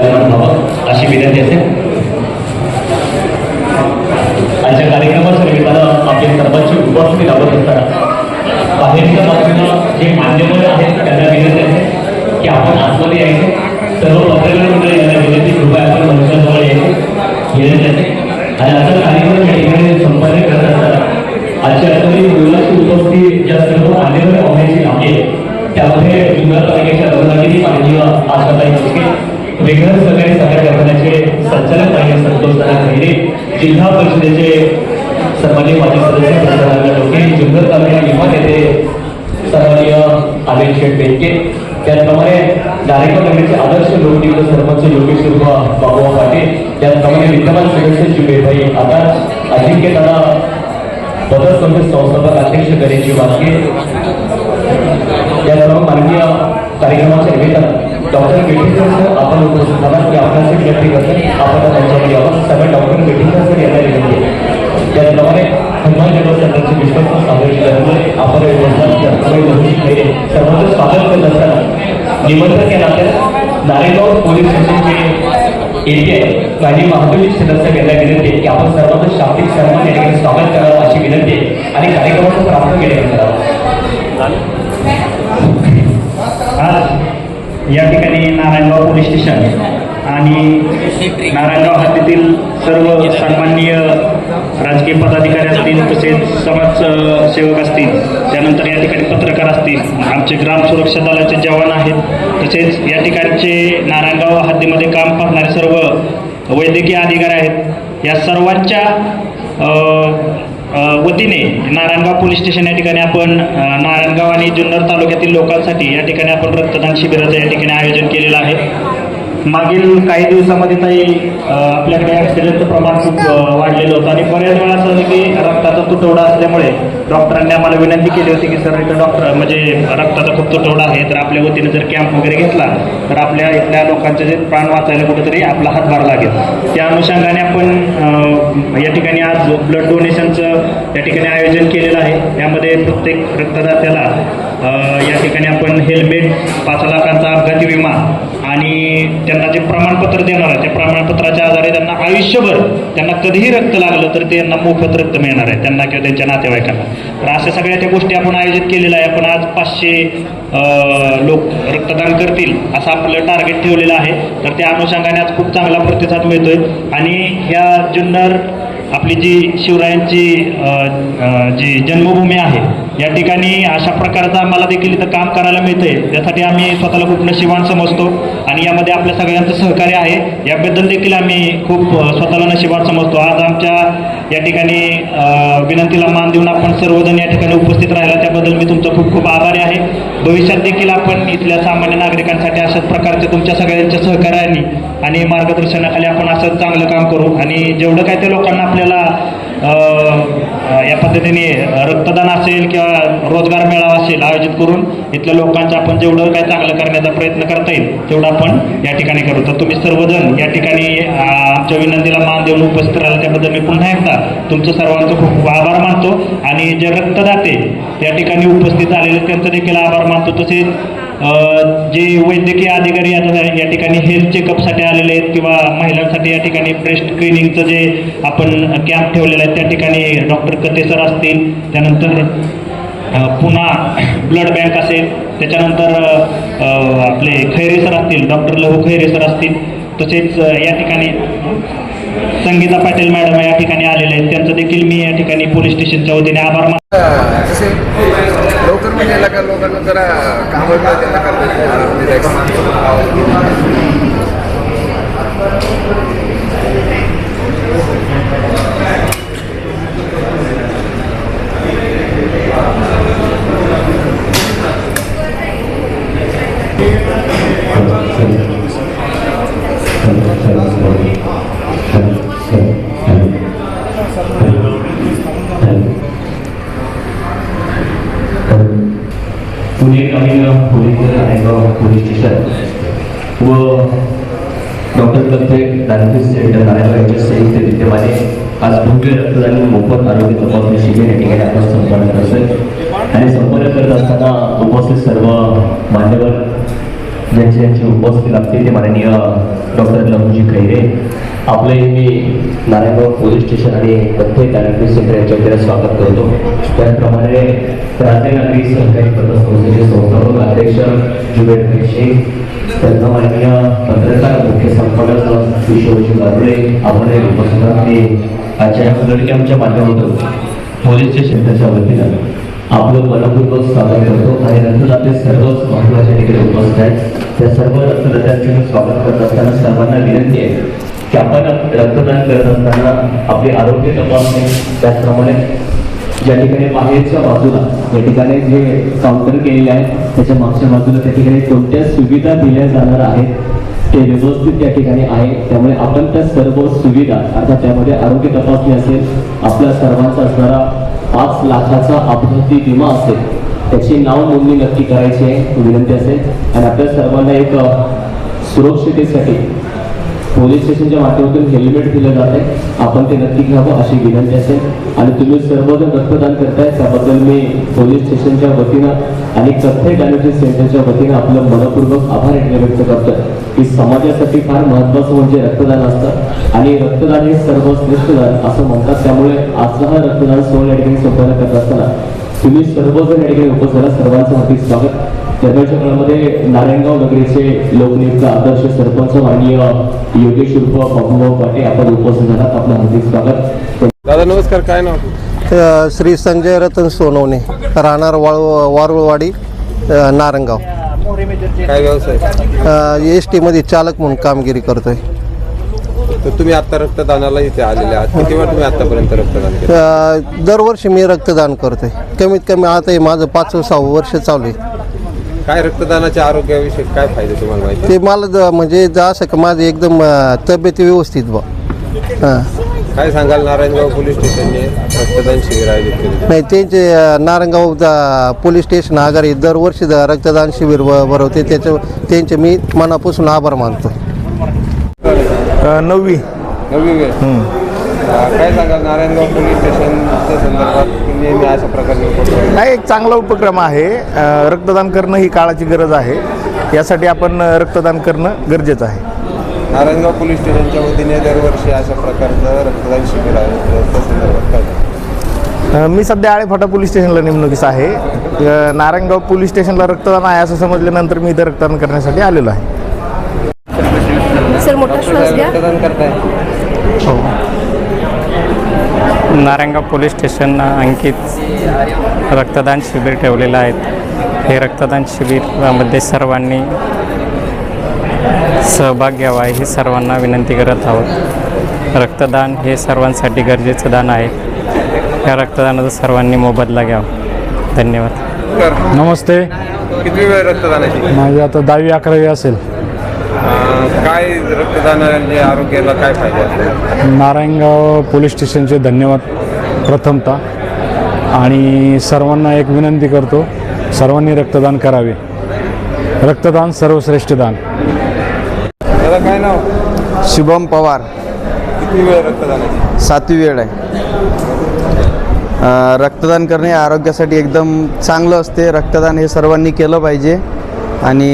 अशी विनंती असेल आजच्या कार्यक्रमात सर्वांना आपली सर्वांची उपस्थिती लावत असताना बाहेरच्या बाजूला जे मान्यवर आहेत त्यांना विनंती असेल की आपण आतमध्ये यायचं. सर्व पत्रकार मंडळी यांना विनंती कृपया आपण मंचाजवळ यायचं. विनंती असेल आणि आता कार्यक्रम या ठिकाणी संपादन करत असताना आजच्या आठवडी वेगळं सहकारी सादर करण्याचे संचालक आणि संतोष खैरे, जिल्हा परिषदेचे सन्मान्य माजी सदस्य प्रसाद डोके जुन्नर तालुक्या निमाण येथे सन्मान्य अनिल शेठ बेनके. त्याचप्रमाणे नारेगाव नगरीचे आदर्श लोकनियुक्त सरपंच योगेश बाबुवा पाटील. त्याचप्रमाणे विद्यमान सदस्य जुबेरभाई आकाश अजिंक्य दादा बदल संस्थापक अध्यक्ष गणेशजी वासके माननीय कार्यक्रमाच्या निमित्तानं डॉक्टर बेटिंकर सर आपण उपस्थित झाला की आपणास एक व्यक्ती करतात आपण त्यांच्याकडे यावं सगळ्या डॉक्टर बेटिंकर सर यांना विनंती आहे. त्याचप्रमाणे हनुमान जनरल सरकारचे विश्वास सादर केल्यामुळे आपण सर्वांचं स्वागत करत असताना निमंत्रण या नात्यात नारेगाव पोलीस स्टेशनचे येथे आणि महादेवी सदस्य यांना विनंती की आपण सर्वांचं शाब्दिक सन्मान या ठिकाणी स्वागत करावं अशी विनंती आणि कार्यक्रमाचं प्राप्त केले करावं या ठिकाणी नारायणगाव पोलीस स्टेशन आणि नारायणगाव हद्दीतील सर्व सन्माननीय राजकीय पदाधिकारी असतील तसेच समाज सेवक असतील त्यानंतर या ठिकाणी पत्रकार असतील आमचे ग्राम सुरक्षा दलाचे जवान आहेत तसेच या ठिकाणचे नारायणगाव हद्दीमध्ये काम पाहणारे सर्व वैद्यकीय अधिकारी आहेत. या सर्वांच्या वतीने नारायणगाव पोलीस स्टेशन या ठिकाणी आपण नारायणगाव आणि जुन्नर तालुक्यातील लोकांसाठी या ठिकाणी आपण रक्तदान शिबिराचं या ठिकाणी आयोजन केलेलं आहे. मागील काही दिवसामध्ये ताई आपल्याकडे ॲक्सिडेंटचं प्रमाण खूप वाढलेलं होतं. आणि बऱ्याच वेळा असं होतं की रक्ताचा तुटवडा असल्यामुळे डॉक्टरांनी आम्हाला विनंती केली होती की सर इथं डॉक्टर म्हणजे रक्ताचा खूप तुटवडा आहे तर आपल्या वतीने जर कॅम्प वगैरे घेतला तर आपल्या इथल्या लोकांचे जे प्राण वाचायला कुठेतरी आपला हातभार लागेल. त्या अनुषंगाने आपण या ठिकाणी आज ब्लड डोनेशनचं या ठिकाणी आयोजन केलेलं आहे. यामध्ये प्रत्येक रक्तदात्याला या ठिकाणी आपण हेल्मेट पाच लाखांचा अपघाती विमा आणि त्यांना जे प्रमाणपत्र देणार आहे त्या प्रमाणपत्राच्या आधारे त्यांना आयुष्यभर त्यांना कधीही रक्त लागलं तर त्यांना मोफत रक्त मिळणार आहे त्यांना किंवा त्यांच्या नातेवाईकांना. तर अशा सगळ्या त्या गोष्टी आपण आयोजित केलेल्या आहे. आपण आज पाचशे लोक रक्तदान करतील असं आपलं टार्गेट ठेवलेलं आहे. तर त्या अनुषंगाने आज खूप चांगला प्रतिसाद मिळतोय. आणि ह्या जुन्नर आपली जी शिवरायांची जी जन्मभूमी आहे या ठिकाणी अशा प्रकारचं आम्हाला देखील इथं काम करायला मिळतंय. त्यासाठी आम्ही स्वतःला खूप नशिबान समजतो आणि यामध्ये आपल्या सगळ्यांचं सहकार्य आहे. याबद्दल देखील आम्ही खूप स्वतःला नशिबान समजतो. आज आमच्या या ठिकाणी विनंतीला मान देऊन आपण सर्वजण या ठिकाणी उपस्थित राहिला. त्याबद्दल मी तुमचं खूप खूप आभारी आहे. भविष्यात देखील आपण इथल्या सामान्य नागरिकांसाठी अशाच प्रकारचे तुमच्या सगळ्यांच्या सहकार्याने आणि मार्गदर्शनाखाली आपण असंच चांगलं काम करू. आणि जेवढं काय ते लोकांना आपल्याला या पद्धतीने रक्तदान असेल किंवा रोजगार मेळावा असेल आयोजित करून इथल्या लोकांचं आपण जेवढं काय चांगलं करण्याचा प्रयत्न करता येईल तेवढं आपण या ठिकाणी करू. तर तुम्ही सर्वजण या ठिकाणी आमच्या विनंतीला मान देऊन उपस्थित राहिला. त्याबद्दल मी पुन्हा एकदा तुमचं सर्वांचं खूप खूप आभार मानतो. आणि जे रक्तदाते या ठिकाणी उपस्थित झालेले त्यांचं देखील आभार मानतो. तसेच जे वैद्यकीय अधिकारी आता या ठिकाणी हेल्थ चेकअपसाठी आलेले आहेत किंवा महिला महिलांसाठी या ठिकाणी ब्रेस्ट स्क्रीनिंगचं जे आपण कॅम्प ठेवलेलं आहे त्या ठिकाणी डॉक्टर कतेसर असतील त्यानंतर पुन्हा ब्लड बँक असेल त्याच्यानंतर आपले खैरे सर असतील डॉक्टर लहू खैरे सर असतील तसेच या ठिकाणी संगीता पाटील मॅडम या ठिकाणी आलेले आहेत. त्यांचं देखील मी या ठिकाणी पोलीस स्टेशनच्या वतीने आभार मान जसे लवकर म्हणजे का लोकांना जरा काम त्यांना करता आज भव्य रक्तदान मोफत आरोग्य तपासणी शिबिर या ठिकाणी आपण संपन्न करतोय. आणि संपन्न करत असताना उपस्थित सर्व मान्यवर ज्यांची यांची उपस्थिती लागते ते माननीय डॉक्टर लहूजी खैरे आपले मी नारायणगाव पोलीस स्टेशन आणि प्रत्येक डायरेक्टरी सेंटर यांच्या वतीने स्वागत करतो. त्याचप्रमाणे राज्य नागरिक सहकारी पतसंस्थेचे संस्थापक अध्यक्ष जुबेर शेख त्यांना माननीय पत्रकार मुख्य संपादक किशोरजी गारुडे आपण उपस्थित आजच्या या आमच्या माध्यमातून पोलीस स्टेशनच्या वतीनं आपलं मनपूर्वक स्वागत करतो. आणि नंतर आपले सर्वच महत्त्वाचे तिकडे उपस्थित आहेत. त्या सर्व रक्तदात्यांचे मी स्वागत करत असताना सर्वांना विनंती आहे की आपण रक्तदान करत असताना आपले आरोग्य तपासणे त्याचप्रमाणे ज्या ठिकाणी बाहेरच्या बाजूला या ठिकाणी जे काउंटर केलेले आहे त्याच्या मागच्या बाजूला त्या ठिकाणी कोणत्या सुविधा दिल्या जाणार आहेत ते व्यवस्थित त्या ठिकाणी आहे त्यामुळे आपण त्या सर्व सुविधा अर्थात त्यामध्ये आरोग्य तपासणी असेल आपल्या सर्वांचा असणारा पाच लाखाचा अपघाती विमा असेल त्याची नाव नोंदणी नक्की करायची आहे विनंती असेल. आणि आपल्या सर्वांना एक सुरक्षितेसाठी पोलीस स्टेशनच्या माध्यमातून हेल्मेट दिलं जात आहे. आपण ते नक्की घ्यावं अशी विनंती असेल. आणि तुम्ही सर्वजण रक्तदान करताय त्याबद्दल मी पोलीस स्टेशनच्या वतीनं आणि कथ्थय डायलिसिस सेंटरच्या वतीनं आपलं मनपूर्वक आभार व्यक्त करतोय. की समाजासाठी फार महत्वाचं म्हणजे रक्तदान असतं. आणि रक्तदान हे सर्वश्रेष्ठ दान असं म्हणतात. त्यामुळे आजचा हा रक्तदान सोहळा या ठिकाणी संपन्न करत असताना तुम्ही सर्वजण या ठिकाणी उपस्थित झाला सर्वांचं हार्दिक स्वागत. दरम्यानच्या काळामध्ये नारायणगाव नगरीचे लोकनियुक्त आदर्श सरपंच माननीय योगेश उर्फ बाबूभाऊ पाटे आपण उपस्थित झालात आपलं हार्दिक स्वागत. दादा नमस्कार. काय नाव श्री संजय रतन सोनवणे राहणार वाळू वारुळवाडी नारंगाव. काय व्यवसाय? एस टीमध्ये चालक म्हणून कामगिरी करतोय. तर तुम्ही आता रक्तदानाला इथे आलेले आहात. किती वेळ तुम्ही आतापर्यंत रक्तदान केलं? अ, दरवर्षी मी रक्तदान करतोय. कमीत कमी आता हे माझं पाचवं सहावं वर्ष चालू आहे. काय रक्तदानाच्या आरोग्याविषयी काय फायदे तुम्हाला माहिती ते मला ज- म्हणजे ज- असं का माझं एकदम अ, तब्येत व्यवस्थित बा. हां काय सांगाल नारायणगाव पोलीस स्टेशनने रक्तदान शिबिर आयोजित केले? नाही त्यांचे अ, नारंगाव द- पोलीस स्टेशन आगारी दरवर्षी द- रक्तदान शिबिर ब- भरवते त्याच्या त्यांचे मी मनापासून आभार मानतो. नववी. नवी वेळ अं, काय सांगाल नारायणगाव पोलीस स्टेशनच्या संदर्भात? नेहमी अशा प्रकारचे उपक्रम? हा एक चांगला उपक्रम आहे. अ, रक्तदान करणं ही काळाची गरज आहे. यासाठी आपण अ, रक्तदान करणं गरजेचं आहे. नारायणगाव पोलीस स्टेशनच्या वतीने दरवर्षी अशा प्रकारचं रक्तदान शिबिर संदर्भात काय? अ, मी सध्या आळेफाटा पोलीस स्टेशनला नेमणुकीस आहे. नारायणगाव पोलीस स्टेशनला रक्तदान आहे असं समजल्यानंतर मी इथं रक्तदान करण्यासाठी आलेलो आहे. सर मोठा श्वास घ्या. रक्तदान करताय. नारायणगाव पोलीस स्टेशन अंकित रक्तदान शिबिर ठेवलेलं आहे. हे रक्तदान शिबिरामध्ये सर्वांनी सहभाग घ्यावा ही सर्वांना विनंती करत आहोत. रक्तदान हे सर्वांसाठी गरजेचं दान आहे. या रक्तदानाचा सर्वांनी मोबदला घ्यावा. धन्यवाद. नमस्ते. किती वेळ रक्तदानाची माझी आता दहावी अकरावी असेल. काय रक्तदानाचे आरोग्याला काय फायदे? नारायणगाव पोलीस स्टेशनचे धन्यवाद प्रथमतः. आणि सर्वांना एक विनंती करतो सर्वांनी रक्तदान करावे. रक्तदान सर्वश्रेष्ठ दान. दादा काय नाव? शुभम पवार. किती वेळ रक्तदानाची सातवी वेळ आहे. रक्तदान करणे आरोग्यासाठी एकदम चांगलं असते. रक्तदान हे सर्वांनी केलं पाहिजे. आणि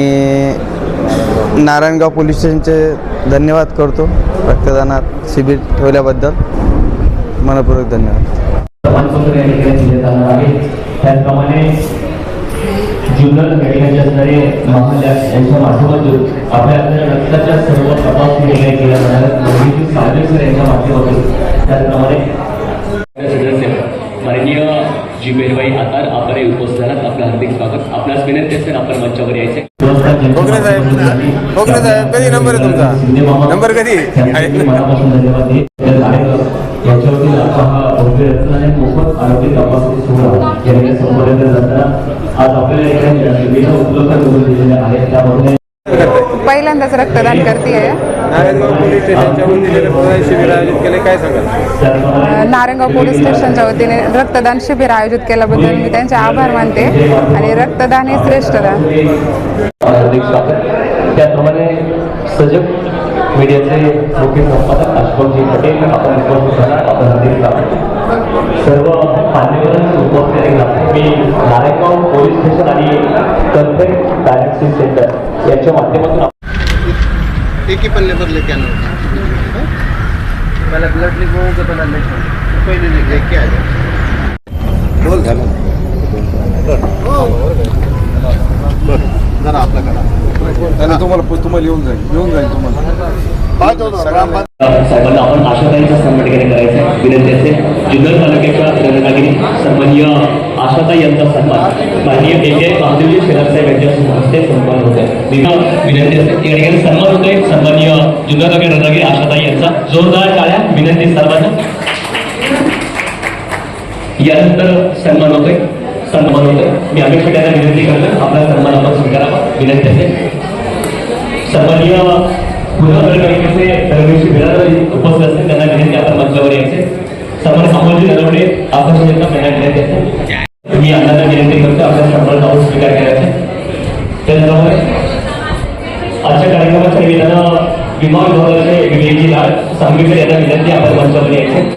नारायणगाव पोलीस स्टेशनचे धन्यवाद करतो रक्तदानात शिबिर ठेवल्याबद्दल. मनपूर्वक धन्यवाद. त्याचप्रमाणे जुन्नर मेडिकलचे असणारे महाल्या यांच्या माध्यमातून आपल्या आपल्या रक्ताच्या सर्व तपासणी निर्णय केल्या जाणार सावलेकर यांच्या माध्यमातून. त्याचप्रमाणे सदस्य माननीय आपण उपस्थित झालात. आपलं हार्दिक स्वागत. आपल्यास विनंती असेल आपण मंचावर यायचे. भोगरे साहेब, भोगरे साहेब, कधी नंबर आहे तुमचा? नंबर कधी? मनापासून धन्यवाद देत. त्या कार्यक्रम यांच्या वतीने आपला हा भव्य रक्तदान आणि मोफत आरोग्य तपासणी सोहळा या ठिकाणी संपन्न करत असताना आज आपल्याला ठिकाणी सुविधा उपलब्ध करून दिलेल्या आहेत त्यामध्ये पहिल्यांदाच रक्तदान करते नारायणगाव पोलीस स्टेशनच्या वतीने रक्तदान शिबिर आयोजित केले काय सांगाल नारंगाव पोलीस स्टेशनच्या वतीने रक्तदान शिबिर आयोजित केल्याबद्दल मी त्यांचे आभार मानते आणि रक्तदान हे श्रेष्ठ दान. त्याप्रमाणे सजग मीडियाचे मुख्य संपादक अशोकजी पटेल आपण उपस्थित झाला आपण हरीश सर्व मान्यवरांची उपस्थित लाभते मी नारायणगाव पोलीस स्टेशन आणि कन्फेक्ट बॅलन्सिंग सेंटर यांच्या माध्यमातून आप- एक ही पल्ले पर लेके आना पहले ब्लड लिखो के पहले पहले लेके आ जाओ। बोल झालं जरा आपलं करा तुम्हाला तुम्हाला येऊन जाईल येऊन जाईल तुम्हाला साहेबांना आपण आशाताईचा सन्मान ठिकाणी करायचा विनंती असते जुन्नर तालुक्याच्या रत्नागिरी सन्मान्य आशाताई यांचा सन्मान माननीय एम के महादेवजी शेलार साहेब यांच्या हस्ते सन्मान होत आहे विनंती असते या ठिकाणी सन्मान होतोय सन्मान्य जुन्नर तालुक्या रत्नागिरी आशाताई यांचा जोरदार टाळ्या विनंती सर्वांना यानंतर सन्मान होतोय सन्मान होतोय मी अमित त्यांना विनंती करतो आपला सन्मान आपण स्वीकारावा विनंती आहे. सन्माननीय पुनर्नगरपालिकेचे दरवेळी बिरादर उपस्थित असतील त्यांना विनंती आपण मंचावर यायचे. सन्मान अमोलजी नरवडे आकर्षण यांना त्यांना विनंती असते मी अण्णांना विनंती करतो आपल्या सन्मान नाव स्वीकार करायचा. त्याचबरोबर आजच्या कार्यक्रमाच्या निमित्तानं विमा विभागाचे विवेकजी लाड सांगलीकर यांना विनंती आपण मंचावर यायचे.